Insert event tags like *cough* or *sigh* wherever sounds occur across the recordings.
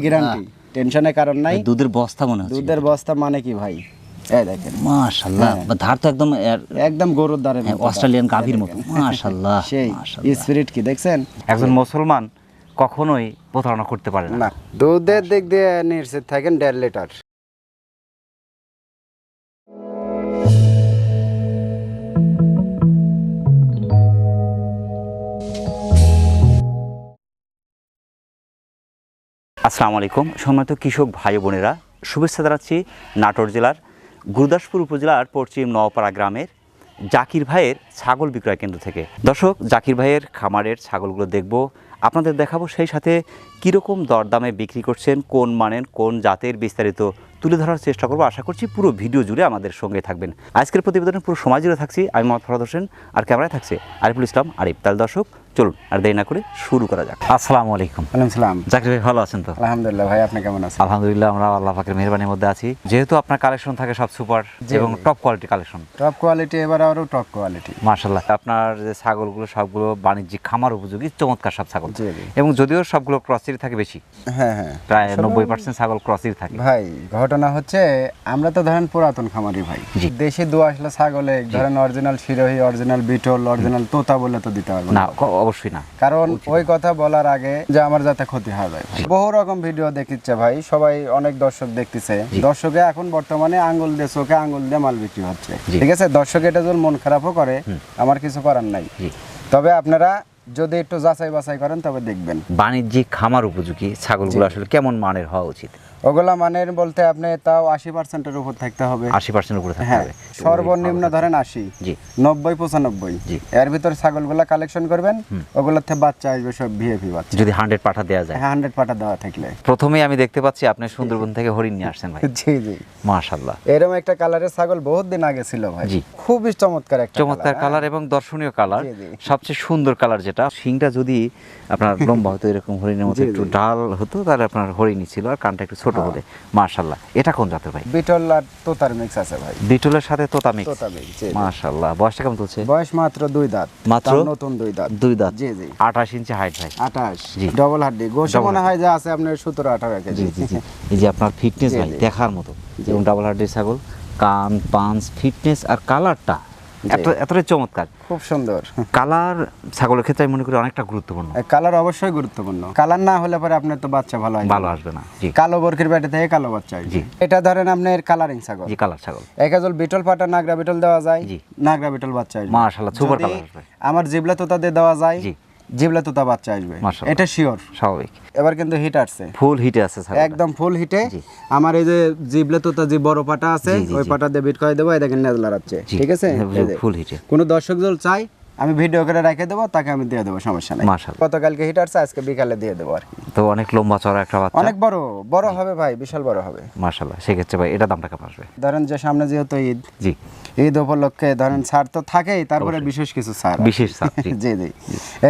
Guarantee টেনশনের কারণ নাই। দুধের বস্তা মনে হচ্ছে। দুধের বস্তা মানে কি ভাই? এই দেখেন। মাশাল্লাহ হ্যাঁ। ধার তো একদম একদম গরুর হ্যাঁ, অস্ট্রেলিয়ান গাভীর মতো। *laughs* সেই স্পিরিট কি দেখছেন? একজন মুসলমান কখনোই প্রতারণা করতে পারে না। দুধের দিক দিয়ে নিশ্চিত থাকেন দেড় লিটার। আসসালামু আলাইকুম। সম্মানিত কৃষক ভাই বোনেরা, শুভেচ্ছা জানাচ্ছি নাটোর জেলার গুরুদাসপুর উপজেলার পশ্চিম নওপাড়া গ্রামের জাকির ভাইয়ের ছাগল বিক্রয় কেন্দ্র থেকে। দর্শক, জাকির ভাইয়ের খামারের ছাগলগুলো দেখব, আপনাদের দেখাবো সেই সাথে কীরকম দরদামে বিক্রি করছেন, কোন মানেন কোন জাতের বিস্তারিত তুলে ধরার চেষ্টা করব। আশা করছি পুরো ভিডিও জুড়ে আমাদের সঙ্গে থাকবেন। আজকের প্রতিবেদনে পুরো সময় জুড়ে থাকছি, আমি মোহাম্মদ ফরাদ হোসেন, আর ক্যামেরায় থাকছে আরিফুল ইসলাম আরিফ। তাহলে দর্শক চলুন আর দেরি না করে শুরু করা যাক। আসসালামু আলাইকুম। সালাম। জাকির ভাই ভালো আছেন তো? আলহামদুলিল্লাহ ভাই আপনি কেমন আছেন? আলহামদুলিল্লাহ আমরা আল্লাহ পাকের মেহরবানির মধ্যে আছি। যেহেতু আপনার কালেকশন থাকে সব সুপার এবং top quality collection top quality এবার আরও টপ কোয়ালিটি মার্শাল্লাহ আপনার যে ছাগলগুলো সবগুলো বাণিজ্যিক খামার উপযোগী চমৎকার সব ছাগল। এবং যদিও সবগুলো ক্রসির থাকে বেশি হ্যাঁ হ্যাঁ। প্রায় নব্বই পার্সেন্ট ছাগল ক্রসির থাকে। ভাই ঘটনা হচ্ছে আমরা তো ধরেন পুরাতন খামারি ভাই। দেশে দোয়া আসলে ছাগলে ধরেন original Sirohi original Beetal original তোতা বলে তো দিতে পারব না। অবশ্যই না। কারণ ওই কথা বলার আগে যে আমার যাতে ক্ষতি হয় ভাই। বহু রকম ভিডিও দেখিচ্ছে ভাই সবাই অনেক দর্শক দেখতেছে। দর্শকে এখন বর্তমানে আঙ্গুল দিয়ে চোখে আঙ্গুল দিয়ে মাল বিক্রি হচ্ছে। ঠিক আছে? দর্শক এটা যদি মন খারাপও করে আমার কিছু করার নাই। তবে আপনারা যদি একটু যাচাই বাছাই করেন তবে দেখবেন। বাণিজ্যিক খামার উপযোগী ছাগলগুলো আসলে কেমন মানের হওয়া উচিত? ওগুলা মানের বলতে আপনি তাও আশি পার্সেন্টের উপর থাকতে হবে। আশি পার্সেন্ট উপরে থাকতে হ্যাঁ হবে। সর্বনিম্ন ধরেন আশি। জি। নব্বই পঁচানব্বই। জি। এর ভিতর ছাগলগুলা কালেকশন করবেন ওগুলোর থেকে বাচ্চা আসবে সব ভিএপি বাচ্চা। যদি হান্ড্রেড পাঠা দেওয়া যায়। হান্ড্রেড পাটা দেওয়া থাকলে। প্রথমেই আমি দেখতে পাচ্ছি আপনি সুন্দরবন থেকে হরিণ নিয়ে আসছেন ভাই। জি জি। মাশাল্লাহ এরকম একটা কালারের ছাগল বহুত দিন আগে ছিল ভাই। জি। খুবই চমৎকার একটা চমৎকার কালার এবং দর্শনীয় কালার। সবচেয়ে সুন্দর কালার যেটা। শিংটা যদি আপনার লম্বা হতো এরকম হরিণের মতো একটু হ্যাঁ। ডাল হতো তাহলে আপনার হরিণই ছিল। আর কানটা একটু ছোট হলে মার্শাল্লাহ এটা কোন জাতের ভাই? হ্যাঁ। বিটল আর তোতার মিক্স আছে ভাই। বিটলের সাথে তোতা মিক্স তোতা মিক্স জি। বয়সটা কেমন চলছে? বয়স মাত্র দুই দাঁত। মাত্র? নতুন দুই দাঁত। দুই দাঁত। জি জি। আঠাশ ইঞ্চি হাইট ভাই। আঠাশ। জি। ডবল হাড্ডি। গোশ মনে হয় যে আছে আপনার সতেরো আঠারো জি কেজি। জি জি এই যে আপনার ফিটনেস ভাই দেখার মতো। এবং ডাবল হার্ডের ছাগল কান পাঞ্চ ফিটনেস আর কালারটা এতটাই চমৎকার। খুব সুন্দর। কালার ছাগলের ক্ষেত্রে আমি মনে করি অনেকটা গুরুত্বপূর্ণ। কালার অবশ্যই গুরুত্বপূর্ণ। কালার না হলে পরে আপনার তো বাচ্চা ভালো ভালো আসবে না কালো বরকির পেটে থেকে কালো বাচ্চা। জি। এটা ধরেন আপনার কালারিং ছাগল। জি কালার ছাগল। একাজল বিটল পাটা নাগরা বিটল দেওয়া যায়। জি। নাগরা বিটল বাচ্চা মাশাআল্লাহ, সুপার কালার আমার জিবলা তো তাদের দেওয়া যায় জি। জিবলা তোতা বাচ্চা আসবে। এটা শিওর স্বাভাবিক। এবার কিন্তু হিট আসছে। ফুল হিটে আছে স্যার একদম ফুল হিটে আমার এই যে জিবলা তোতা যে বড় পাটা আছে ওই। পাটা দিয়ে বিট করে দেবো এই দেখেন নেজলা রাখছে ঠিক আছে? ফুল হিটে কোনো দর্শক দল চাই আমি ভিডিও করে রেখে দেবো তাকে আমি দিয়ে দেবো সমস্যা নেই। মাশাআল্লাহ। গতকালকে হিট আসছে আজকে বিকালে দিয়ে দেবো আর কি। তো অনেক লম্বা চড়া একটা বাচ্চা। অনেক বড় বড় হবে ভাই বিশাল বড় হবে। মাশাল্লাহ সেক্ষেত্রে ভাই এটা দামটা কেমন আসবে? ধরেন যে সামনে যেহেতু ঈদ জি। ঈদ উপলক্ষে ধরেন ছাড় তো থাকেই তারপরে বিশেষ কিছু ছাড় বিশেষ ছাড়, *laughs* জি। জি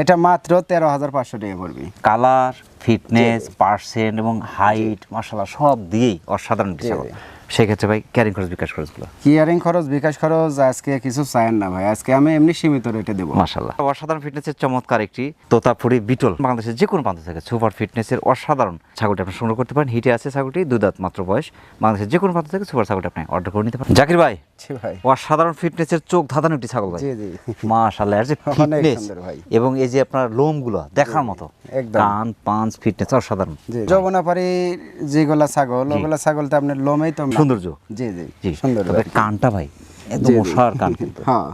এটা মাত্র তেরো হাজার পাঁচশো টাকা পড়বি। কালার ফিটনেস পার্সেন্ট এবং হাইট মাশাল্লাহ সব দিয়েই অসাধারণ জি। সেক্ষেত্রে ভাই ক্যারিং খরচ বিকাশ খরচগুলো? ক্যারিং খরচ বিকাশ খরচ আজকে কিছু চায়েন না ভাই। আজকে আমি এমনি সীমিত রেটে দেবো। মাসাল্লাহ অসাধারণ ফিটনেসের চমৎকার একটি তোতাপুরি বিটল বাংলাদেশের যে কোনো প্রান্ত থেকে। সুপার ফিটনেসের অসাধারণ ছাগলটি আপনি সংগ্রহ করতে পারেন। হিটে আছে ছাগলটি দুধাত মাত্র বয়স। বাংলাদেশের যে কোনো প্রান্ত থেকে সুপার ছাগলটি আপনি অর্ডার করে নিতে পারেন। জাকির ভাই জি ভাই। অসাধারণ ফিটনেসের চোখ ধাঁধানো একটি ছাগল ভাই। জি জি। মাশাআল্লাহ এর যে ফিটনেস ভাই। এবং এই যে আপনার লোমগুলো দেখার মতো। একদম। কান পাঁচ ফিটনেস অসাধারণ। জি যমুনাপাড়ি যেগুলা ছাগল ওগুলা ছাগলতে আপনার লোমেই তো সৌন্দর্য। জি জি। জি সুন্দর তবে কানটা ভাই একদম। মশার কান কিন্তু। হ্যাঁ।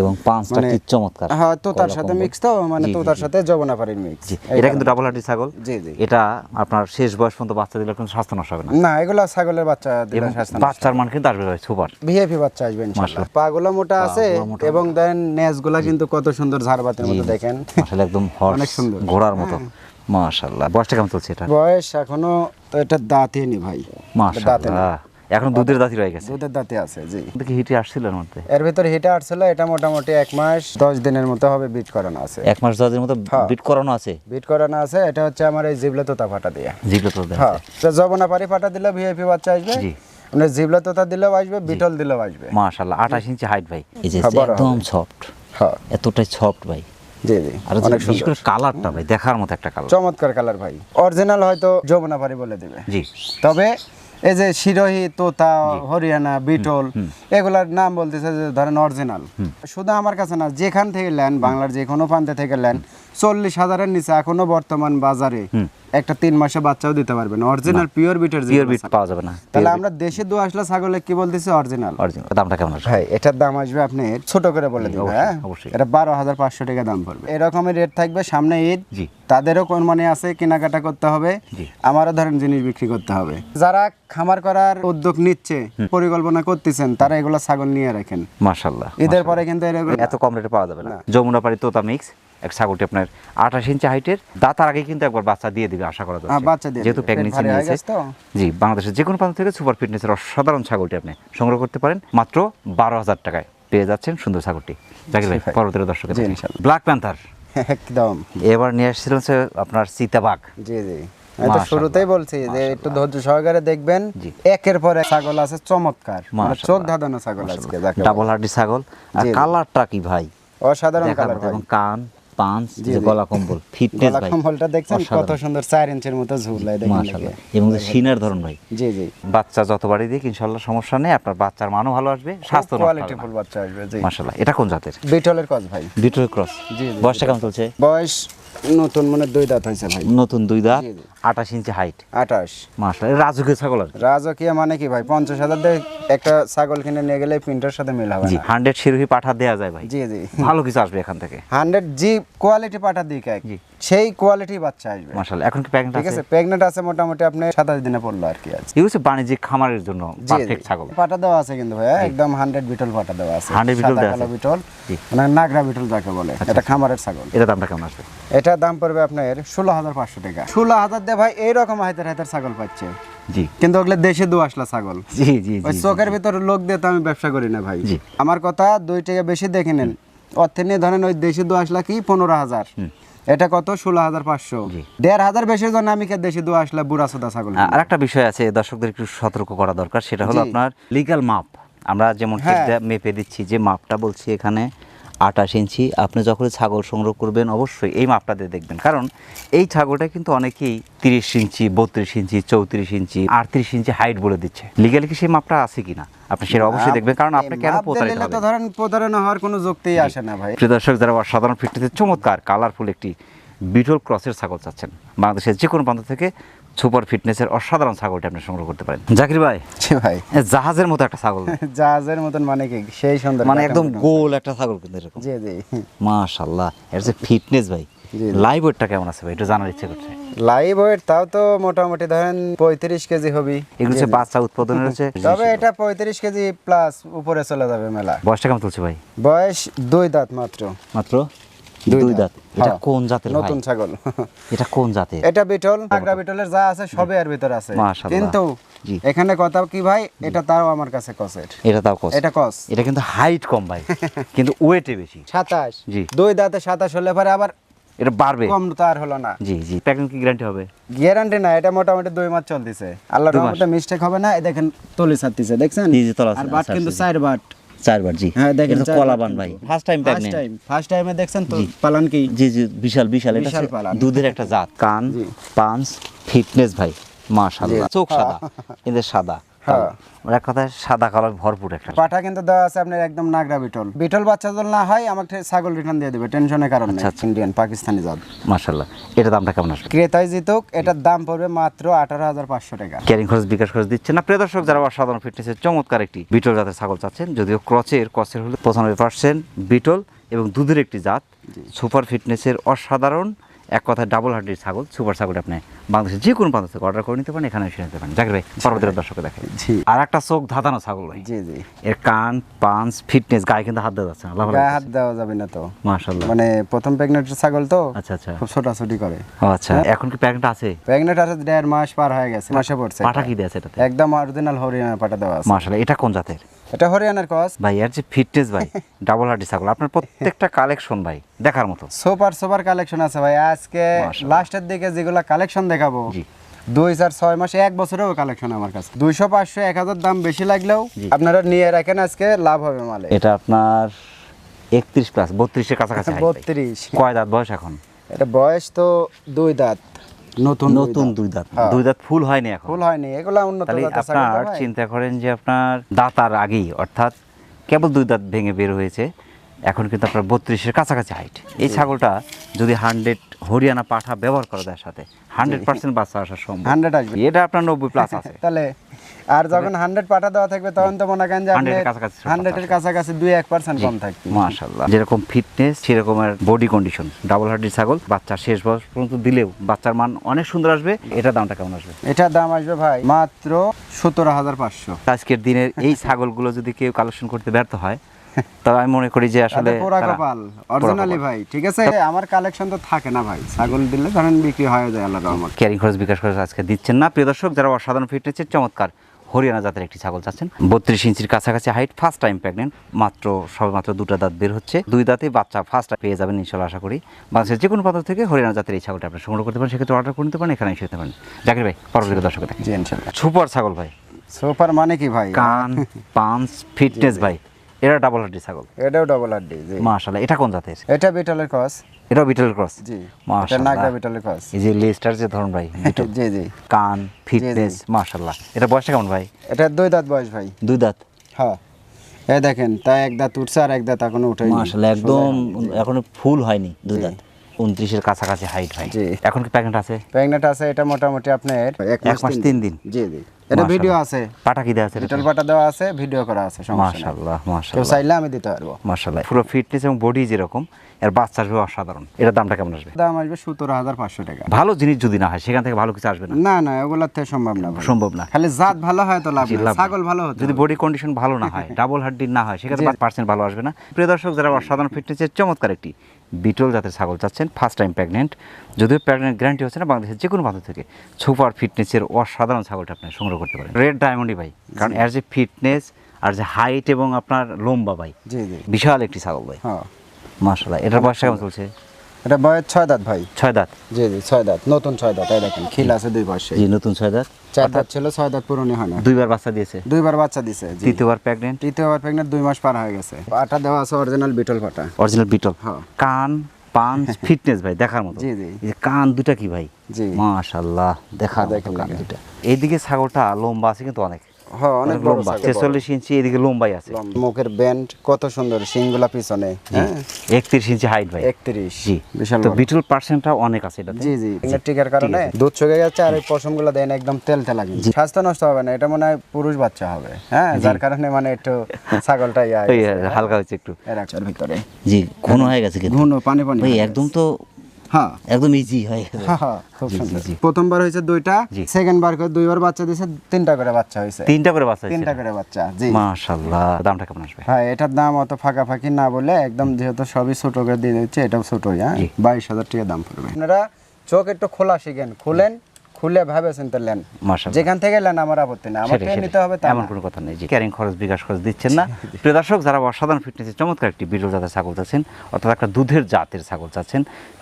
এবং পাঁচটা মানে- কি চমৎকার হ্যাঁ তোতার কয়লা সাথে মিক্স তো মানে তোতার জি। সাথে যমুনাপাড়ির মিক্স জি এটা কিন্তু ডাবল হার্টি ছাগল। জি, জি। এটা আপনার শেষ বয়স পর্যন্ত বাচ্চা দিলে কিন্তু স্বাস্থ্য নষ্ট হবে না। না এগুলা ছাগলের বাচ্চা দিলে স্বাস্থ্য বাচ্চার মান কিন্তু আসবে ভাই সুপার। ভিআইপি বাচ্চা আসবে ইনশাআল্লাহ। পাগুলো মোটা আছে এবং দেন নেজগুলা কিন্তু কত সুন্দর ঝাড়বাতির মতো দেখেন। আসলে একদম হর্স অনেক সুন্দর। হ্যাঁ। ঘোড়ার মতো। মাশাআল্লাহ বয়সটা কেমন চলছে এটা? বয়স এখনও তো এটা দাঁতে নি ভাই। মাশাআল্লাহ। এখন দুধের দাঁতি রয়ে গেছে। দুধের দাঁতে আছে জি। দেখি হিটে আসছিল এর মধ্যে? এর ভিতরে হিটা আসছিল এটা মোটামুটি এক মাস দশ দিনের মতো হবে বিট করানো আছে। এক মাস দশের মতো হ্যাঁ। বিট করানো আছে? বিট করানো আছে এটা হচ্ছে আমার এই জিবলা তোতা ফাটা দিয়া। জিগলো তো দেখা হ্যাঁ তো জবনা পারি ফাটা দিলে ভিআইপি বাচ্চা আসবে জি। আপনার জিবলা তোতা দিলেও আসবে বিটল দিলেও আসবে। মাশাআল্লাহ আঠাশ ইঞ্চি হাইট ভাই। এই যে হ্যাঁ, একদম সফট হ্যাঁ। এতটাই সফট ভাই। জি জি আর বিশেষ করে কালারটা ভাই দেখার মতো একটা কালার চমৎকার কালার ভাই। অরিজিনাল হয়তো যমুনা পারি বলে দিবে। জি। তবে এই যে শিরোহি তোতা হরিয়ানা বিটল এগুলার নাম বলতেছে যে ধরেন অরিজিনাল শুধু আমার কাছে না যেখান থেকে লেন বাংলার যে কোনো প্রান্তে থেকে লেন চল্লিশ হাজারের নিচে এখনও বর্তমান বাজারে একটা তিন মাসে বাচ্চাও দিতে পারবেন। অরিজিনাল পিওর বিটের পিওর বিট পাওয়া যাবে না তাহলে আমরা দেশে দু আসলে ছাগলে কি বলতেছি? অরিজিনাল অরিজিনাল দামটা কেমন আসবে? ভাই এটার দাম আসবে আপনি ছোট করে বলে দিবেন হ্যাঁ? অবশ্যই। এটা বারো হাজার পাঁচশো টাকা দাম পড়বে। এরকমের রেট থাকবে সামনে ঈদ। জি। তাদেরও কোন মানে আছে কেনাকাটা করতে হবে। জি। আমারও ধরেন জিনিস বিক্রি করতে হবে। যারা খামার করার উদ্যোগ নিচ্ছে পরিকল্পনা করতেছেন তারা এগুলো ছাগল নিয়ে রাখেন। মাশাল্লাহ ঈদের পরে কিন্তু এরকম এত কম রেটে পাওয়া যাবে না। যমুনা পাড়ি তোতা মিক্স এক ছাগলটি আপনার আঠাশ ইঞ্চি হাইটের দাঁতার আগে কিন্তু একবার বাচ্চা দিয়ে দিবে আশা করা হ্যাঁ, যাচ্ছে। বাচ্চা দিয়ে যেহেতু প্রেগনেন্সি নিয়েছে। জি বাংলাদেশের যে কোনো প্রান্ত থেকে সুপার ফিটনেসের অসাধারণ ছাগলটি আপনি সংগ্রহ করতে পারেন। মাত্র বারো হাজার টাকায় পেয়ে যাচ্ছেন সুন্দর ছাগলটি। জাকির ভাই। পরবর্তী দর্শকের ব্ল্যাক প্যান্থার একদম। এবার নিয়ে আসছিলেন আপনার সীতাবাগ জি জি। শুরুতেই বলছি যে একটু ধৈর্য সহকারে দেখবেন। একের পরে ছাগল আছে চমৎকার। মানে। চোখ ধাঁধানো ছাগল আজকে ডাবল হার্ডি ছাগল। আর। কালারটা কি ভাই? অসাধারণ কালার এবং কান। পাঞ্চ যে গলা কম্বল ফিটনেস ভাই কম্বলটা দেখছেন? কত সুন্দর চার ইঞ্চের মতো ঝুলাই দেখেন মাশাআল্লাহ। এবং যে সিনার ধরন ভাই। জি জি। বাচ্চা যতবারই দিক ইনশাল্লাহ সমস্যা নেই আপনার বাচ্চার মানও ভালো আসবে স্বাস্থ্য বাচ্চা আসবে জি। এটা কোন জাতের? বিটলের ভাই। ক্রস জি, বয়সটা কেমন চলছে? বয়স নতুন মানে দুই দাঁত হয়েছে ভাই। নতুন দুই দাঁত। আঠাশ ইঞ্চি হাইট আঠাশ। মাসা রাজকীয় ছাগল আর। রাজকীয় মানে কি ভাই? পঞ্চাশ হাজার দিয়ে একটা ছাগল কিনে নিয়ে গেলে প্রিন্টের সাথে মিল হবে জি হান্ড্রেড শিরোহী পাঠা দেওয়া যায় ভাই। জি জি। ভালো কিছু আসবে এখান থেকে। হান্ড্রেড জি কোয়ালিটি পাঠা দিই জি। সেই কোয়ালিটি বাচ্চা আসবে। মাশাল্লাহ এখন কি প্যাকেট ঠিক আছে প্রেগনেন্ট আছে মোটামুটি আপনি সাতাশ দিনে পড়ল আর কি আছে এগুলো হচ্ছে বাণিজ্যিক খামারের জন্য পারফেক্ট ছাগল। পাটা দেওয়া আছে কিন্তু ভাইয়া একদম হান্ড্রেড বিটল পাটা দেওয়া আছে। 100 বিটল দেওয়া আছে। বিটল মানে নাগরা বিটল যাকে বলে এটা খামারের ছাগল। এটা দামটা কেমন আসবে? এটার দাম পড়বে আপনার ষোলো হাজার পাঁচশো টাকা। ষোলো হাজার দিয়ে ভাই এইরকম হাইতের হাইতের ছাগল পাচ্ছে। জি। কিন্তু ওগুলো দেশে দু আসলা ছাগল। জি জি ওই চোখের ভিতরে লোক দিয়ে তো আমি ব্যবসা করি না ভাই। আমার কথা দুই টাকা বেশি দেখে নেন। অর্থে নিয়ে ধরেন ওই দেশি দু আসলা কি পনেরো হাজার। এটা কত? ষোলো হাজার পাঁচশো। দেড় হাজার বেশির জন্য আমি দেশে দু আসলা বুড়া সোদা ছাগল আর একটা বিষয় আছে দর্শকদের একটু সতর্ক করা দরকার সেটা হলো আপনার লিগ্যাল মাপ আমরা যেমন হ্যাঁ। মেপে দিচ্ছি যে মাপটা বলছি এখানে আঠাশ ইঞ্চি আপনি যখন ছাগল সংগ্রহ করবেন অবশ্যই এই মাপটা দিয়ে দেখবেন। কারণ এই ছাগলটা কিন্তু অনেকেই তিরিশ ইঞ্চি বত্রিশ ইঞ্চি চৌত্রিশ ইঞ্চি আটত্রিশ ইঞ্চি হাইট বলে দিচ্ছে। লিগালি কি সেই মাপটা আছে কিনা? আপনি সেটা অবশ্যই দেখবেন কারণ আপনি কেন মাপ প্রতারিত হবেন? ধরেন প্রতারণা হওয়ার কোনো যুক্তিই আসে না ভাই। প্রিয় দর্শক যারা সাধারণ ফিটনেসের চমৎকার কালারফুল একটি বিটল ক্রসের ছাগল চাচ্ছেন বাংলাদেশের যে কোনো প্রান্ত থেকে সুপার ফিটনেসের অসাধারণ ছাগলটি আপনি সংগ্রহ করতে পারেন। জাকির ভাই জি ভাই। জাহাজের মতো একটা ছাগল। *laughs* জাহাজের মতন মানে কি? সেই সুন্দর মানে একদম গোল একটা ছাগল কিন্তু এরকম। জি জি। মাশাল্লাহ এর যে ফিটনেস ভাই। লাইভ ওয়েটটা কেমন আছে ভাই? একটু জানার ইচ্ছে করছে। লাইভ ওয়েট তাও তো মোটামুটি ধরেন পঁয়ত্রিশ কেজি হবে। এগুলো হচ্ছে বাচ্চা উৎপাদন হচ্ছে *laughs* তবে এটা পঁয়ত্রিশ কেজি প্লাস উপরে চলে যাবে মেলা। বয়সটা কেমন চলছে ভাই? বয়স দুই দাঁত মাত্র। মাত্র? দুই দুই দাঁত। দাঁত। এটা। কোন জাতের নতুন ছাগল। এটা কোন জাতের? এটা বিটল আগ্রা বিটলের যা আছে সবে এর ভিতর আছে। কিন্তু এখানে কথা কি ভাই? এটা তাও আমার কাছে কসের। এটা তাও কস। এটা কস। এটা কিন্তু হাইট কম ভাই। কিন্তু ওয়েটে বেশি। সাতাশ। জি। দুই দাঁতে সাতাশ হলে পরে আবার এটা বাড়বে। কম তো আর হলো না। জি জি। প্যাকেট কি গ্যারান্টি হবে? গ্যারান্টি না এটা মোটামুটি দুই মাস চলতেছে। আল্লাহর দুই রহমতে মিস্টেক হবে না। দেখেন তলি ছাড়তেছে দেখছেন? জি, জি, তলা আর বাট কিন্তু চার বাট। চারবার জি। হ্যাঁ দেখেন কলাবান ভাই। First time first time first টাইমে দেখছেন তো পালান কি? জি জি বিশাল বিশাল। এটা। দুধের একটা জাত। কান পাঞ্চ ফিটনেস ভাই মাশাআল্লাহ। চোখ সাদা *laughs* এদের সাদা। হ্যাঁ। এক কথায় সাদা কালার ভরপুর একটা পাঠা কিন্তু দেওয়া আছে আপনার একদম নাগরা বিটল। বিটল বাচ্চা যদি না হয় আমাকে ছাগল রিটার্ন দিয়ে দেবে টেনশনের কারণ। ইন্ডিয়ান পাকিস্তানি জাত। মাশাআল্লাহ। এটা দামটা কেমন আসবে? ক্রেতায় জিতুক এটার দাম পড়বে মাত্র আঠারো হাজার পাঁচশো টাকা। ক্যারিং খরচ বিকাশ খরচ দিচ্ছে না। প্রিয় দর্শক যারা অসাধারণ ফিটনেসের চমৎকার একটি বিটল জাতের ছাগল চাচ্ছেন যদিও ক্রচের ক্রচের হলো পঁচানব্বই পার্সেন্ট বিটল এবং দুধের একটি জাত। সুপার ফিটনেসের অসাধারণ এক কথায় ডাবল হার্ডির ছাগল সুপার ছাগল আপনি বাংলাদেশের যে কোনো প্রান্ত থেকে অর্ডার করে নিতে পারেন এখানে এসে নিতে পারেন। জাকির ভাই পরবর্তী দর্শকে দেখেন জি। আর একটা চোখ ধাঁধানো ছাগল ভাই। জি জি। এর কান পাঞ্চ ফিটনেস গায়ে কিন্তু হাত দেওয়া যাচ্ছে না আল্লাহ গায়ে হাত দেওয়া যাবে না তো। মাশাল্লাহ মানে প্রথম প্রেগনেন্ট ছাগল তো আচ্ছা আচ্ছা। খুব ছোটাছুটি করে। আচ্ছা এখন কি প্যাকেট আছে? প্রেগনেন্ট আছে দেড় মাস পার হয়ে গেছে মাসে পড়ছে পাঠা কি দেয় এটাতে? একদম অরিজিনাল হরিয়ানা পাটা দেওয়া আছে। মাশাল্লাহ এটা কোন জাতের? এটা হরিয়ানার কস। ভাই এর যে ফিটনেস ভাই ডাবল হার্ডি ছাগল আপনার প্রত্যেকটা কালেকশন ভাই দেখার মতো। সুপার সুপার কালেকশন আছে ভাই। আজকে লাস্টের দিকে যেগুলো কালেকশন দেখাবো। দুই চার ছয় মাসে এক বছরেও কালেকশন আমার কাছে। দুইশো পাঁচশো এক হাজার দাম বেশি লাগলেও আপনারা নিয়ে রাখেন আজকে লাভ হবে মালে। এটা আপনার একত্রিশ প্লাস বত্রিশের কাছাকাছি বত্রিশ। কয় দাঁত বয়স এখন? এটা বয়স তো দুই দাঁত। নতুন নতুন দুই দাঁত হ্যাঁ। দুই দাঁত ফুল হয়নি এখন ফুল হয়নি এগুলো উন্নত আপনার। চিন্তা করেন যে আপনার দাঁতার আগেই অর্থাৎ কেবল দুই দাঁত ভেঙে বের হয়েছে এখন কিন্তু আপনার বত্রিশের কাছাকাছি হাইট এই ছাগলটা যদি হান্ড্রেড হরিয়ানা পাঠা ব্যবহার করা যায় সাথে হান্ড্রেড পার্সেন্ট বাচ্চা আসা সম্ভব। 100 আসবে। এটা আপনার নব্বই প্লাস আছে। *laughs* তাহলে আর যখন হান্ড্রেড পাঠা দেওয়া থাকবে তখন তো মনে করেন যে 100 এর কাছাকাছি সব হান্ড্রেডের কাছাকাছি দুই এক পার্সেন্ট কম থাকবে। মাশাল্লাহ যেরকম ফিটনেস সেরকমের বডি কন্ডিশন ডাবল হার্ডি ছাগল বাচ্চা শেষ বয়স পর্যন্ত দিলেও বাচ্চার মান অনেক সুন্দর আসবে। এটা দামটা কেমন আসবে? এটার দাম আসবে ভাই মাত্র সতেরো হাজার পাঁচশো। আজকের দিনের এই ছাগলগুলো যদি কেউ কালেকশন করতে ব্যর্থ হয় তবে আমি মনে করি যে আসলে পোড়া কপাল অরিজিনালি ভাই ঠিক আছে? আমার কালেকশন তো থাকে না ভাই। ছাগল দিলে ধরেন বিক্রি হয়ে যায় আল্লাহ রহমত। ক্যারিং খরচ বিকাশ খরচ আজকে দিচ্ছেন না। প্রিয় দর্শক যারা অসাধারণ ফিটনেসের চমৎকার। হরিয়ানা জাতের একটি ছাগল চাচ্ছেন। বত্রিশ ইঞ্চির কাছাকাছি হাইট ফার্স্ট টাইম প্রেগনেন্ট মাত্র সবেমাত্র দুটো দাঁত বের হচ্ছে। দুই দাঁতে বাচ্চা ফার্স্ট পেয়ে যাবেন ইনশাল্লাহ আশা করি। বাংলাদেশের যে কোনো পাত্র থেকে হরিয়ানা জাতের এই ছাগলটা আপনি সংগ্রহ করতে পারেন। সেক্ষেত্রে অর্ডার করে নিতে পারেন এখানে এসে পারেন। জাকির ভাই পরবর্তী দর্শক সুপার ছাগল ভাই। সুপার মানে কি ভাই? কান পাঞ্চ ফিটনেস ভাই। এটা ডাবল ছাগল। এটাও ডাবল হাড্ডি জি। মাশাআল্লাহ এটা কোন জাতের? এটা বিটলের কস এটা বিটেল ক্রস জি। এটা মাশাআল্লাহ। নাগরা বিটলের ক্রস এই যে লেস্টার যে ধরুন ভাই *laughs* বিটল জি জি। কান ফিটনেস মাশাআল্লাহ। এটা বয়সটা কেমন ভাই? এটা দুই দাঁত বয়স ভাই। দুই দাঁত? হ্যাঁ। এই দেখেন তা এক দাঁত উঠছে আর এক দাঁত এখনও উঠে মাশাআল্লাহ একদম এখনও। ফুল হয়নি দুই দাঁত। উনত্রিশের কাছাকাছি হাইট জি। এখন কি প্যাকেট আছে? আছে এটা মোটামুটি আপনার এক মাস তিন দিন। জি জি। এটা ভিডিও আছে। পাটা কি দেওয়া আছে? পাটা দেওয়া আছে ভিডিও করা আছে নেই। মাশাল্লাহ চাইলে আমি দিতে পারব। মাশাল্লাহ পুরো ফিটনেস এবং বডি যেরকম এর বাচ্চা আসবে অসাধারণ। এটার দামটা কেমন আসবে? দাম আসবে সতেরো হাজার পাঁচশো টাকা। ভালো জিনিস যদি না হয় সেখান থেকে ভালো কিছু আসবে না? না না ওগুলোর থেকে সম্ভব না সম্ভব না। খালি জাত ভালো হয় তো লাভ। ছাগল ভালো হতো। যদি বডি কন্ডিশন ভালো না হয় *laughs* ডাবল হাড্ডির না হয় সেক্ষেত্রে পার্সেন্ট ভালো আসবে না। প্রিয় দর্শক যারা অসাধারণ ফিটনেসের চমৎকার একটি বিটল জাতের ছাগল চাচ্ছেন ফার্স্ট টাইম প্রেগনেন্ট যদিও প্রেগনেন্ট গ্যারান্টি হচ্ছে না বাংলাদেশের যে কোনো প্রান্ত থেকে। সুপার ফিটনেসের অসাধারণ ছাগলটা আপনি সংগ্রহ করতে পারেন। রেড ডায়মন্ডই ভাই কারণ এর যে ফিটনেস আর যে হাইট এবং আপনার লম্বা ভাই বিশাল একটি ছাগল ভাই। হ্যাঁ। মাশাল্লাহ এটার বয়স কেমন চলছে? এটা বয়স ছয় দাঁত ভাই। ছয় দাঁত। জি জি ছয় দাঁত। নতুন ছয় দাঁত এই দেখেন খিল আছে দুই পাশে। জি নতুন ছয় দাঁত। চার দাঁত ছিল ছয় দাঁত পুরনো হয় না দুইবার বাচ্চা দিয়েছে। দুইবার বাচ্চা জি। তৃতীয়বার প্রেগনেন্ট তৃতীয়বার প্রেগনেন্ট দুই মাস পার হয়ে গেছে। পাটা দেওয়া আছে অরিজিনাল বিটল পাটা অরিজিনাল বিটল। হ্যাঁ। কান পাঞ্চ ফিটনেস *laughs* ভাই দেখার মতো। জি, জি। কান দুটা কি ভাই? জি। মাশাল্লাহ দেখার মতো দেখেন কান দুটা। এইদিকে ছাগলটা লম্বা আছে কিন্তু অনেক। হ্যাঁ অনেক অনেক লম্বা ছাগল, বড়। ছেচল্লিশ ইঞ্চি এদিকে লম্বাই আছে। মুখের ব্যান্ড কত সুন্দর সিংগুলা পিছনে হ্যাঁ? একত্রিশ ইঞ্চি হাইট ভাই। একত্রিশ জি। বিশাল তো বিটল পার্সেন্টটা অনেক আছে এটাতে। জি জি টিকার কারণে। দুধ শুকে যাচ্ছে আর এই পশম দেন একদম তেল তেলা স্বাস্থ্য নষ্ট হবে না এটা মনে হয় পুরুষ বাচ্চা হবে হ্যাঁ? যার কারণে মানে একটু ছাগলটা ইয়া হালকা হচ্ছে একটু। ভিতরে। জি ঘন হয়ে গেছে কিন্তু। ঘন পানি পানি ভাই একদম তো হ্যাঁ। একদম ইজি হয়ে হ্যাঁ, হ্যাঁ, খুব সুন্দর। প্রথমবার হয়েছে দুইটা সেকেন্ড বার করে দুইবার বাচ্চা দিয়েছে তিনটা করে বাচ্চা হয়েছে। তিনটা করে বাচ্চা তিনটা করে বাচ্চা জি। মাশাল্লাহ দামটা কেমন আসবে? হ্যাঁ এটার দাম অত ফাঁকা ফাঁকি না বলে একদম যেহেতু সবই ছোট করে দিয়ে দিচ্ছে এটাও ছোটই হ্যাঁ? বাইশ হাজার টাকা দাম পড়বে। আপনারা চোখ একটু খোলা শিখেন খুলেন খুলে ভাবে চিন্তা যেখান থেকে আমার আপত্তি না। নিতে হবে এমন কোনো কথা নেই যে ক্যারিং খরচ বিকাশ খরচ দিচ্ছেন না। প্রিয় দর্শক যারা অসাধারণ ফিটনেসের চমৎকার একটি বিরল জাতের ছাগল চাচ্ছেন অর্থাৎ একটা দুধের জাতের ছাগল চাচ্ছেন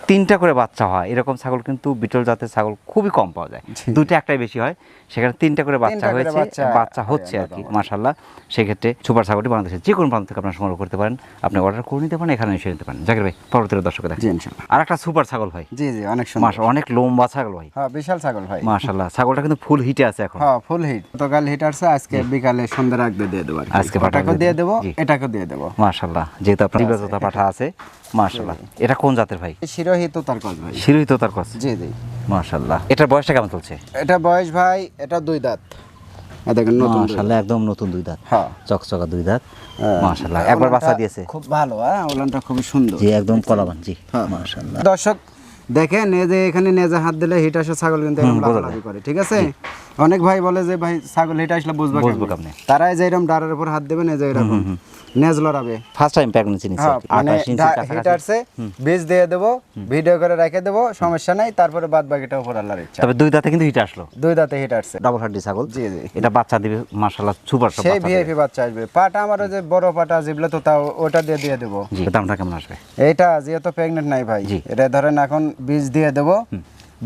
তিনটা করে বাচ্চা হয়। এরকম ছাগল কিন্তু বিটল জাতের ছাগল খুবই কম পাওয়া যায়। দুইটা একটাই বেশি হয়। সেখানে তিনটা করে বাচ্চা হয়েছে বাচ্চা হচ্ছে আর কি মাশাল্লাহ সেক্ষেত্রে সুপার ছাগলটি বাংলাদেশের যে কোনো প্রান্ত থেকে আপনারা সংগ্রহ করতে পারেন। আপনি অর্ডার করে নিতে পারেন এখানে এসে নিতে পারেন। জাকির ভাই পরবর্তীতে দর্শক দেখেন আর একটা সুপার ছাগল ভাই। জি জি অনেক মাস অনেক লম্বা ছাগল ভাই। হ্যাঁ বিশাল ছাগল ভাই। মাশাল্লাহ ছাগলটা কিন্তু ফুল হিটে আছে এখন। হ্যাঁ ফুল হিট গতকাল হিট আসছে আজকে বিকালে সন্ধ্যা রাখবে দিয়ে দেবো আজকে পাঠা ওটাকেও দিয়ে দেবো জি। এটাকেও দিয়ে দেবো। মাশাল্লাহ যেহেতু আপনার পাঠা আছে। মাশাল্লাহ এটা কোন জাতের ভাই? কস ভাই। জি জি। মাশাল্লাহ এটার বয়সটা কেমন চলছে? এটা বয়স ভাই এটা দুই দাঁত। দেখেন নতুন মাশাআল্লাহ একদম নতুন দুই দাঁত। হ্যাঁ। চকচকা দুই দাঁত। হ্যাঁ। মাশাল্লাহ একবার বাচ্চা দিয়েছে। খুব ভালো হ্যাঁ ওলানটা খুবই সুন্দর। জি একদম কলাবান জি হ্যাঁ। মাশাআল্লাহ। দর্শক দেখেন এই যে এখানে নেজে হাত দিলে হিট আসে ছাগল কিন্তু এরকম বোঝা লাফালাফি করে ঠিক আছে? অনেক ভাই বলে যে ভাই ছাগল হিট আসলে বুঝব বুঝব? কেমনে? তারাই যে এরকম ডারের উপর হাত দেবে নেজে এরকম নেজ লড়াবে ফার্স্ট টাইম প্রেগনেন্সি হ্যাঁ মানে ইঞ্চি বীজ দিয়ে দেবো ভিডিও করে রেখে দেবো সমস্যা নাই তারপরে বাদ বাকিটা উপর আল্লাহর ইচ্ছা। তবে দুই দাঁতে কিন্তু হিট আসলো। দুই দাঁতে হিট আসছে। ডাবল হাড্ডি ছাগল। জি, জি। এটা বাচ্চা দিবে মাশাল্লাহ সুপার সব সেই। ভিআইপি বাচ্চা আসবে। পাটা আমার ওই যে বড় পাটা যেগুলো তো তাও ওটা দিয়ে দিয়ে দেবো। দামটা কেমন আসবে? এইটা যেহেতু প্রেগনেন্ট নাই ভাই এটা ধরেন এখন বীজ দিয়ে দেবো।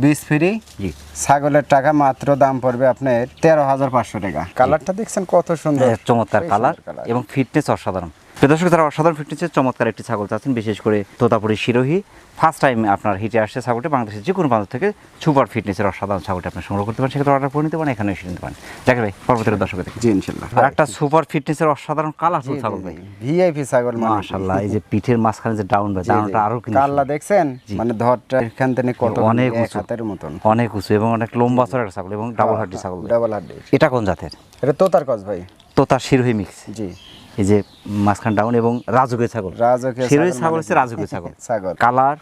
বীজ ফ্রি? জি। ছাগলের টাকা মাত্র দাম পড়বে আপনার তেরো হাজার পাঁচশো টাকা। কালারটা দেখছেন কত সুন্দর। চমৎকার কালার এবং ফিটনেস অসাধারণ। দর্শক তারা অসাধারণ ফিটনেসের চমৎকার একটি ছাগল চাচ্ছেন বিশেষ করে তোতাপুরি শিরোহী। ফার্স্ট টাইম আপনার হিটে আসছে ছাগলটি বাংলাদেশের যে কোনো প্রান্ত থেকে সুপার ফিটনেসের অসাধারণ ছাগলটি আপনি সংগ্রহ করতে পারেন। সেক্ষেত্রে অর্ডার করে নিতে পারেন এখানে এসে নিতে পারেন। যাকে ভাই পরবর্তী দর্শক দেখি। জি ইনশাল্লাহ। আর একটা সুপার ফিটনেসের অসাধারণ কালারফুল ছাগল ভাই। ভিআইপি ছাগল মানে। মাশাআল্লাহ এই যে পিঠের মাঝখানে যে ডাউন ভাই। ডাউনটা আরও কিন্তু কাল্লা দেখছেন? মানে ধরটা এখান থেকে কত অনেক উঁচু। হাতের মতন। অনেক উঁচু এবং অনেক লম্বা চড়া একটা ছাগল এবং ডাবল হাড্ডি ছাগল ডাবল হাড্ডি। এটা কোন জাতের? এটা তোতার কস ভাই। তোতার শিরোহী মিক্স জি। এই যে মাঝখান ডাউন এবং রাজুকের ছাগল। রাজকীয় ছাগল মানে হচ্ছে কি? রাজুকের ছাগল। *laughs* ছাগল। কালার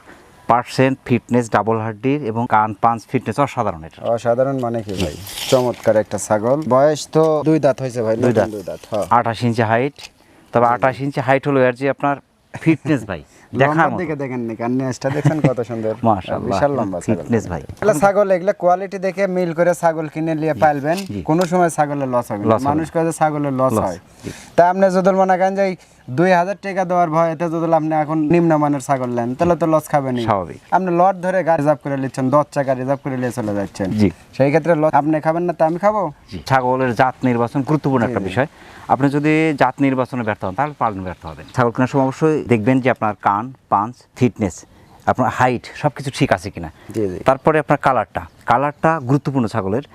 পার্সেন্ট ফিটনেস ডাবল হার্ডির এবং কান পাঞ্চ ফিটনেস অসাধারণ এটা। অসাধারণ মানে কি ভাই? চমৎকার একটা ছাগল। বয়স তো দুই দাঁত হয়েছে ভাই দুই দাঁত। দুই দাঁত হ্যাঁ। আঠাশ ইঞ্চি হাইট তবে আঠাশ ইঞ্চি হাইট হলো এর যে আপনার ফিটনেস ভাই দেখার দিকে দেখেন নি কান নেসটা দেখেন কত সুন্দর। *laughs* মাশাআল্লাহ বিশাল লম্বা ফিটনেস ভাই। এগুলা ছাগল এগুলা কোয়ালিটি দেখে মিল করে ছাগল কিনে নিয়ে পালবেন। কোনো সময় ছাগলের লস হবে মানুষ কয়ে ছাগলের লস হয়। তা আপনি যদি মনে করেন যে দুই হাজার টাকা দেওয়ার ভয়তে যদি আপনি এখন নিম্নমানের ছাগল নেন তাহলে তো লস খাবেন স্বাভাবিক। আপনি লট ধরে গাড়ি রিজার্ভ করে নিচ্ছেন দশ চাকা রিজার্ভ করে নিয়ে চলে যাচ্ছেন। জি। সেই ক্ষেত্রে আপনি খাবেন না তা আমি খাব? ছাগলের জাত নির্বাচন গুরুত্বপূর্ণ একটা বিষয়। আপনি যদি জাত নির্বাচনে ব্যর্থ হন তাহলে পালন ব্যর্থ হবেন। ছাগল কেনার সময় অবশ্যই দেখবেন যে আপনার কান পাঞ্চ ফিটনেস আপনার হাইট সব কিছু ঠিক আছে কিনা। জি, জি। তারপরে আপনার কালারটা কালারটা গুরুত্বপূর্ণ ছাগলের।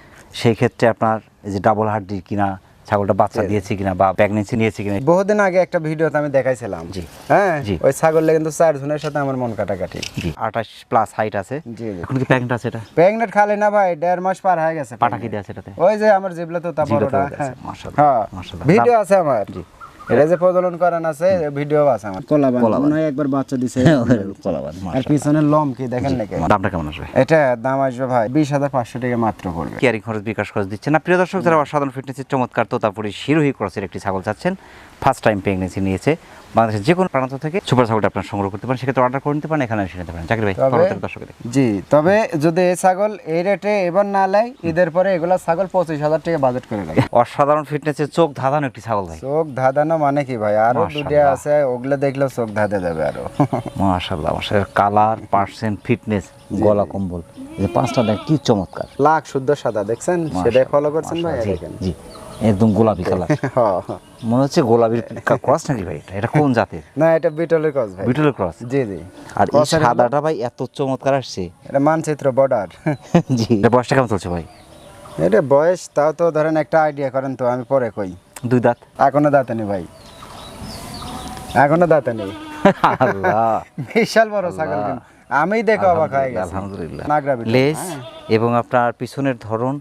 সেই ক্ষেত্রে আপনার এই যে ডাবল হাড্ডি কিনা ছাগলটা বাচ্চা দিয়েছে কিনা বা প্রেগনেন্সি নিয়েছে কিনা বহুদিন আগে একটা ভিডিওতে আমি দেখাইছিলাম জি। হ্যাঁ জি। ওই ছাগলটা কিন্তু চার জনের সাথে আমার মন কাটাকাটি জি আঠাশ প্লাস হাইট আছে জি। এখন কি প্রেগনেন্ট আছে এটা প্রেগনেন্ট খালি না ভাই দেড় মাস পার হয়ে গেছে পাটা কি দিয়ে আছে এটাতে ওই যে আমার জিবলা তো তা বড়টা হ্যাঁ। মাশাআল্লাহ, হ্যাঁ মাশাআল্লাহ। ভিডিও আছে আমার জি। এটা যে প্রজনন করান আছে ভিডিও আছে আমার। কলাবান। কলাবান। মনে হয় একবার বাচ্চা দিছে। কলাবান, আর মাশাআল্লাহ। লম কি দেখেন নাকি? দামটা কেমন আসবে? এটা দাম আসবে ভাই বিশ হাজার পাঁচশো টাকা মাত্র পড়বে। কেয়ারিং খরচ বিকাশ খরচ দিচ্ছে না। প্রিয় দর্শক যারা অসাধারণ ফিটনেসের চমৎকার তোতাপুরি শিরোহী ক্রসের একটি ছাগল চাচ্ছেন ফার্স্ট টাইম প্রেগনেন্সি নিয়েছে। বাংলাদেশের যে কোনো প্রান্ত থেকে সুপার ছাগলটা আপনার সংগ্রহ করতে পারেন সেক্ষেত্রে অর্ডার করে নিতে পারেন এখানে এসে নিতে পারেন। চাকরি ভাই জি তবে যদি এই ছাগল এই রেটে এবার না লাই ঈদের পরে এগুলা ছাগল পঁচিশ হাজার টাকা বাজেট করে লাগে। অসাধারণ ফিটনেসের চোখ ধাঁধানো একটি ছাগল ভাই। চোখ ধাঁধানো মানে কি ভাই? আরও মাশাআল্লাহ। দুটো আছে ওগুলো দেখলেও চোখ ধাঁধে যাবে আরও। মাশাল্লাহ মাশাল্লাহ কালার পার্সেন্ট ফিটনেস গলা কম্বল। এই পাঁচটা দেখ কি চমৎকার। লাখ শুদ্ধ সাদা দেখছেন? সেটাই ফলো করছেন ভাই মাশাআল্লাহ, দেখেন জি। একদম গোলাপি কালার। *laughs* মনে হচ্ছে গোলাপির ক্রস নাকি ভাই এটা? এটা কোন জাতের? না এটা বিটলের ক্রস ভাই। বিটলের ক্রস? জি জি। আর এই সাদাটা ভাই এত চমৎকার আসছে। এটা মানচিত্র বর্ডার। *laughs* *laughs* জি। এটা বয়সটা কেমন চলছে ভাই? এটা বয়স তাও তো ধরেন একটা আইডিয়া করেন তো আমি পরে কই। দুই দাঁত? এখনও দাঁতে নেই ভাই। এখনও দাঁতে নেই। আল্লাহ। বিশাল বড় ছাগল আমি দেখে অবাক হয়ে গেছি। আলহামদুলিল্লাহ লেস হ্যাঁ। এবং আপনার পিছনের ধরন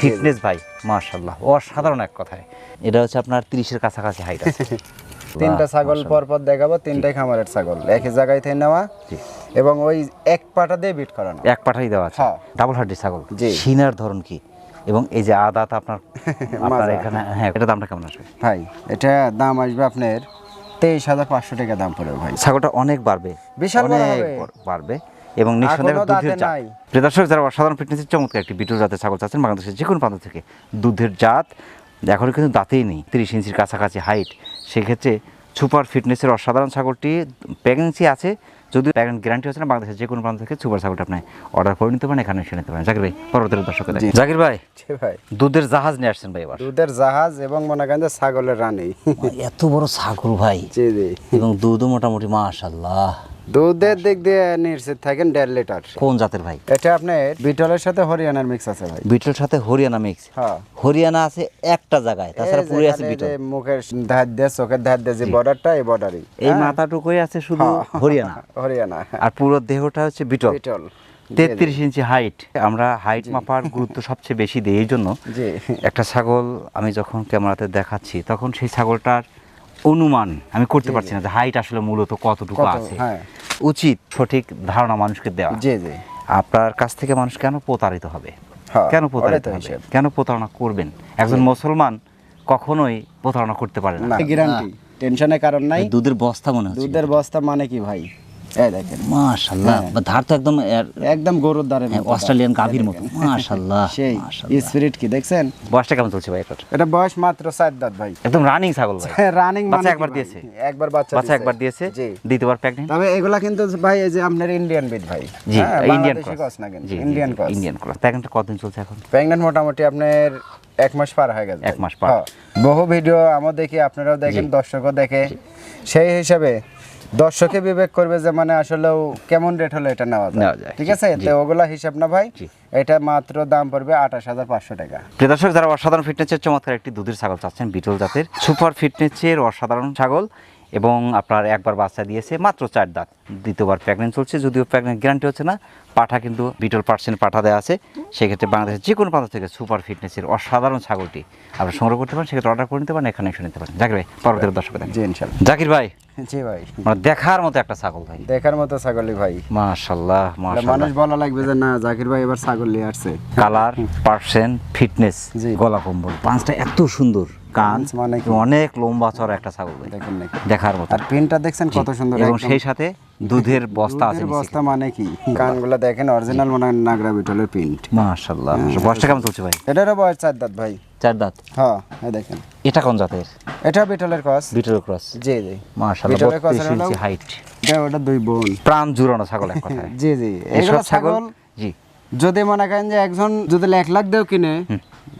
ফিটনেস ভাই মাশাল্লাহ অসাধারণ এক কথায়। এটা হচ্ছে আপনার তিরিশের কাছাকাছি হাইট আছে। *laughs* তিনটা ছাগল পর পর দেখাবো তিনটাই খামারের ছাগল একই জায়গায় থেকে নেওয়া এবং ওই এক পাটা দিয়ে বিট করানো। এক পাটাই দেওয়া আছে। হ্যাঁ। ডাবল হাড্ডি ছাগল। জি। সিনার ধরন কি? এবং এই যে আদাত আপনার *laughs* আপনার এখানে হ্যাঁ এটা দামটা কেমন আসবে? ভাই এটা দাম আসবে আপনার তেইশ হাজার পাঁচশো টাকা দাম পড়বে ভাই। ছাগলটা অনেক বাড়বে। বিশাল অনেক হবে। বাড়বে। এবং নিঃসন্দেহে দুধের জাত। প্রিয় দর্শক যারা অসাধারণ ফিটনেসের চমৎকার একটি বিটুর জাতের ছাগল চাচ্ছেন বাংলাদেশের যে কোনো প্রান্ত থেকে দুধের জাত এখনও কিন্তু দাঁতেই নেই। তিরিশ ইঞ্চির কাছাকাছি হাইট সেক্ষেত্রে সুপার ফিটনেসের অসাধারণ ছাগলটি প্রেগনেন্সি আছে যদিও প্রেগনেন্ট গ্যারান্টি হচ্ছে না বাংলাদেশের যে কোনো প্রান্ত থেকে সুপার ছাগলটা আপনি অর্ডার করে নিতে পারেন এখানে এসে নিতে পারেন। জাকির ভাই পরবর্তী দর্শক জাকির ভাই ভাই। দুধের জাহাজ নিয়ে আসছেন ভাই এবার। দুধের জাহাজ এবং মনে করেন যে ছাগলের রানী। এত বড় ছাগল ভাই। এবং দুধও মোটামুটি মাশাল্লাহ দুধের দিক দিয়ে নিশ্চিত থাকেন দেড় লিটার। কোন জাতের ভাই? এটা আপনার বিটলের সাথে হরিয়ানার মিক্স আছে ভাই। বিটলের সাথে হরিয়ানা মিক্স হ্যাঁ। হরিয়ানা আছে একটা জায়গায় তাছাড়া পুরো আছে বিটল। মুখের ধার দিয়ে চোখের ধার দিয়ে যে বর্ডারটা এই বর্ডারই এই মাথাটুকুই আছে শুধু হরিয়ানা। *laughs* হরিয়ানা। আর পুরো দেহটা হচ্ছে বিটল। বিটল। তেত্রিশ ইঞ্চি হাইট আমরা হাইট মাপার গুরুত্ব সবচেয়ে বেশি দিই এই জন্য একটা ছাগল আমি যখন ক্যামেরাতে দেখাচ্ছি তখন সেই ছাগলটার অনুমান আমি করতে পারছি না যে হাইট আসলে মূলত কতটুকু আছে। হ্যাঁ। উচিত সঠিক ধারণা মানুষকে দেওয়া। জি জি। আপনার কাছ থেকে মানুষ কেন প্রতারিত হবে? হ্যাঁ, কেন প্রতারিত হবে? কেন প্রতারণা করবেন? একজন মুসলমান কখনোই প্রতারণা করতে পারে না। না। গ্যারান্টি টেনশনের কারণ নাই দুধের বস্তা মনে হচ্ছে। দুধের বস্তা মানে কি ভাই? এই দেখেন মাশাল্লাহ হ্যাঁ। ধার তো একদম একদম গরুর দ্বারে হ্যাঁ, অস্ট্রেলিয়ান গাভীর মতো। মাশাল্লাহ *laughs* সেই স্পিরিট কি দেখছেন? বয়সটা কেমন চলছে ভাই এটা বয়স মাত্র চার দাঁত ভাই। একদম রানিং ছাগল ভাই। রানিং বাচ্চা একবার দিয়েছে? একবার বাচ্চা বাচ্চা একবার দিয়েছে। দ্বিতীয়বার প্রেগনেন্ট তবে এগুলা কিন্তু ভাই এই যে আপনার ইন্ডিয়ান বিট ভাই। জি হ্যাঁ, ইন্ডিয়ান ক্রস না কিন্তু ইন্ডিয়ান ইন্ডিয়ান ক্রস কতদিন চলছে এখন? মোটামুটি আপনার এক মাস পার হয়ে গেছে। এক মাস পার। বহু ভিডিও আমার দেখি আপনারাও দেখেন দর্শকও দেখে। সেই হিসাবে দর্শকে বিবেক করবে যে মানে আসলেও কেমন রেট হলে এটা নেওয়া নেওয়া যায়। ঠিক আছে। তো ওগুলা হিসাব না ভাই এটা মাত্র দাম পড়বে আঠাশ হাজার পাঁচশো টাকা। প্রিয় দর্শক যারা অসাধারণ ফিটনেসের চমৎকার একটি দুধের ছাগল চাচ্ছেন বিটল জাতের সুপার ফিটনেসের অসাধারণ ছাগল এবং আপনার একবার বাচ্চা দিয়েছে মাত্র চার দাঁত। দ্বিতীয়বার প্রেগনেন্ট চলছে যদিও প্রেগনেন্ট গ্যারান্টি হচ্ছে না পাঠা কিন্তু বিটল পার্সেন্ট পাঠা দেওয়া আছে। সেক্ষেত্রে বাংলাদেশের যে কোনো প্রান্ত থেকে সুপার ফিটনেসের অসাধারণ ছাগলটি আপনারা সংগ্রহ করতে পারেন সেক্ষেত্রে অর্ডার করে নিতে পারেন এখানে এসে নিতে পারেন। জাকির ভাই পরবর্তী দর্শক জি ইনশাল্লাহ। জাকির ভাই জি ভাই। মানে দেখার মতো একটা ছাগল ভাই। দেখার মতো ছাগলি ভাই। মাশাল্লাহ এটা মাশাল্লাহ। মানুষ বলা লাগবে যে না জাকির ভাই এবার ছাগল নিয়ে আসছে। Colour percent fitness. গলা কম্বল পাঁচটা এত সুন্দর। কান মানে? অনেক লম্বা চড়া একটা ছাগল দেখার মতো। আর পিনটা দেখছেন কত সুন্দর এবং সেই সাথে দুধের বস্তা আছে বস্তা মানে কি? কানগুলো দেখেন অরিজিনাল মনে হয় নাগরা বিটলের প্রিন্ট মাশাল্লাহ বয়সটা কেমন চলছে ভাই? এটারও বয়স চার দাঁত ভাই। চার দাঁত? হ্যাঁ এই দেখেন। এটা কোন জাতের? এটা বিটলের কস বিটল ক্রস। জি জি। মাশাল্লাহ বিটলের কসের ইঞ্চি হাইট এটা ওটা দুই বোন। প্রাণ জুড়ানো ছাগল এক কথায়। *laughs* জি জি। এইসব ছাগল জি। যদি মনে করেন যে একজন যদি এক লাখ দেও কিনে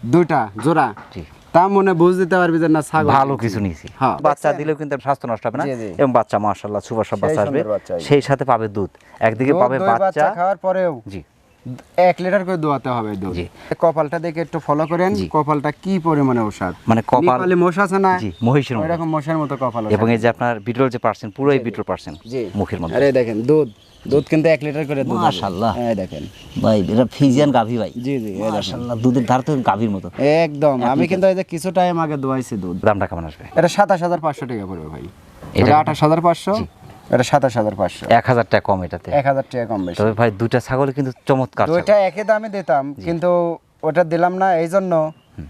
দুইটা জোড়া। জি। তা মনে বুঝ দিতে পারবি যে না ছাগল ভালো কিছু নিয়েছি। হ্যাঁ। বাচ্চা দিলেও কিন্তু স্বাস্থ্য নষ্ট হবে না। এবং বাচ্চা সুপার সব বাচ্চা আসবে। সেই সাথে পাবে দুধ। একদিকে পাবে বাচ্চা। খাওয়ার পরেও জি। এক লিটার করে দোয়াতে হবে দুধ। কপালটা দেখে একটু ফলো করেন। কপালটা কি পরিমাণে ওষাদ মানে কপাল মোষ আছে না? মহিষের মতো। ওইরকম মোষের মতো কপাল এবং এই যে আপনার বিটল যে পার্সেন্ট পুরোই বিটল পার্সেন্ট মুখের মধ্যে। আরে দেখেন দুধ দুধ কিন্তু এক লিটার করে দুধ হবে। মাশাআল্লাহ। এই দেখেন। ভাই এটা ফিজিয়ান গাভী ভাই। জি জি মাশাআল্লাহ দুধের ধার তো গাভীর মতো। একদম। আমি কিন্তু এই যে কিছু টাইম আগে দোয়াইছি দুধ। দামটা কেমন আসবে? এটা সাতাশ হাজার পাঁচশো টাকা পড়বে ভাই। এটা- এটা আঠাশ হাজার পাঁচশো এটা সাতাশ হাজার পাঁচশো। এক হাজার টাকা কম এটাতে। এক হাজার টাকা কম বেশি। তবে ভাই দুইটা ছাগল কিন্তু চমৎকার। দুইটা একই দামে দিতাম কিন্তু ওটা দিলাম না এই জন্য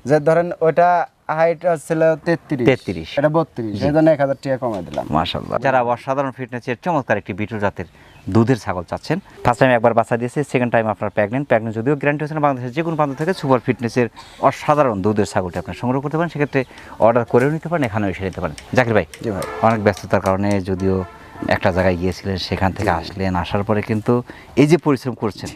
যে ধরেন ওটা হাইট ছিল তেত্রিশ 33 এটা বত্রিশ এই জন্য এক হাজার টাকা কমে দিলাম। মাশাল্লাহ যারা অসাধারণ ফিটনেসের চমৎকার একটি বিটল জাতের দুধের ছাগল চাচ্ছেন। ফার্স্ট টাইম একবার বাচ্চা দিয়েছে সেকেন্ড টাইম আপনার প্রেগনেন্ট প্রেগনেন্ট যদিও গ্যারান্টি হচ্ছে না বাংলাদেশের যে কোনো প্রান্ত থেকে সুপার ফিটনেসের অসাধারণ দুধের ছাগলটি আপনি সংগ্রহ করতে পারেন। সেক্ষেত্রে অর্ডার করেও নিতে পারেন এখানেও এসে নিতে পারেন। জাকির ভাই জি ভাই। অনেক ব্যস্ততার কারণে যদিও একটা জায়গায় গিয়েছিলেন সেখান থেকে আসলেন আসার পরে কিন্তু এই যে পরিশ্রম করছেন।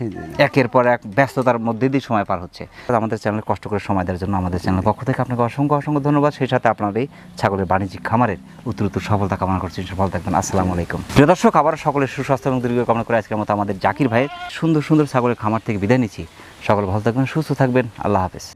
একের পর এক ব্যস্ততার মধ্যে দিয়ে সময় পার হচ্ছে। আমাদের চ্যানেলে কষ্ট করে সময় দেওয়ার জন্য আমাদের চ্যানেল পক্ষ থেকে আপনাকে অসংখ্য অসংখ্য ধন্যবাদ। সেই সাথে আপনার এই ছাগলের বাণিজ্যিক খামারের উত্তর উত্তর সফলতা কামনা করছি। সফল থাকবেন। আসসালামু আলাইকুম। প্রিয় দর্শক আবার সকলের সুস্বাস্থ্য এবং দীর্ঘ কামনা করে আজকের মতো আমাদের জাকির ভাইয়ের সুন্দর সুন্দর ছাগলের খামার থেকে বিদায় নিচ্ছি। সকল ভালো থাকবেন সুস্থ থাকবেন। আল্লাহ হাফেজ।